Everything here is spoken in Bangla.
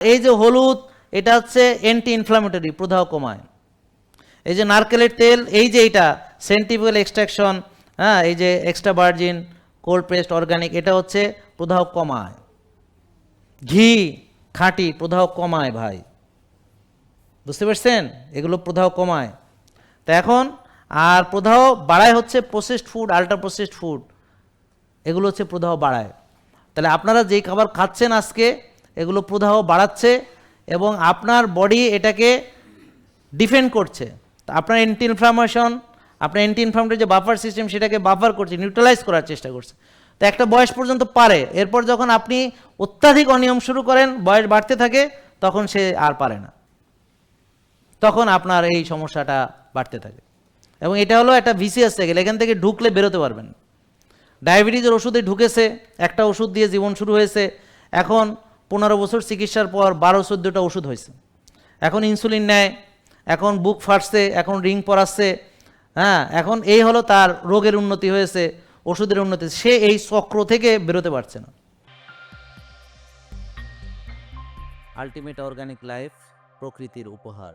এই যে হলুদ, এটা হচ্ছে অ্যান্টি ইনফ্লামেটরি প্রদাহ কমায় এই যে নারকেলের তেল, এই যে এটা সেন্টিফিক্যাল এক্সট্রাকশন হ্যাঁ এই যে extra virgin cold pressed organic এটা হচ্ছে প্রদাহ কমায় ঘি, খাঁটি প্রদাহ কমায় ভাই। বুঝতে পারছেন? এগুলো প্রদাহ কমায় তা এখন, আর প্রদাহ বাড়ায় হচ্ছে processed food ultra processed food এগুলো হচ্ছে প্রদাহ বাড়ায়। তাহলে আপনারা যেই খাবার খাচ্ছেন আজকে এগুলো প্রদাহ বাড়াচ্ছে এবং আপনার বডি এটাকে ডিফেন্ড করছে। তা আপনার অ্যান্টি ইনফ্লামেশন আপনার অ্যান্টি ইনফ্লামেটরি যে বাফার সিস্টেম সেটাকে বাফার করছে নিউট্রালাইজ করার চেষ্টা করছে। তো একটা বয়স পর্যন্ত পারে, এরপর যখন আপনি অত্যাধিক অনিয়ম শুরু করেন, বয়স বাড়তে থাকে, তখন সে আর পারে না। তখন আপনার এই সমস্যাটা বাড়তে থাকে। এবং এটা হলো একটা ভিসিএস থেকে এখান থেকে ঢুকলে বেরোতে পারবেন ডায়াবেটিসের ওষুধে ঢুকেছে, একটা ওষুধ দিয়ে জীবন শুরু হয়েছে। এখন পনেরো বছর চিকিৎসার পর বারো চোদ্দোটা ওষুধ হয়েছে। এখন ইনসুলিন নেয়, এখন বুক ফাটছে, এখন রিং পরাচ্ছে হ্যাঁ এখন এই হলো তার রোগের উন্নতি হয়েছে, ওষুধের উন্নতি সে এই চক্র থেকে বেরোতে পারছে না। আলটিমেট অর্গানিক লাইফ প্রকৃতির উপহার।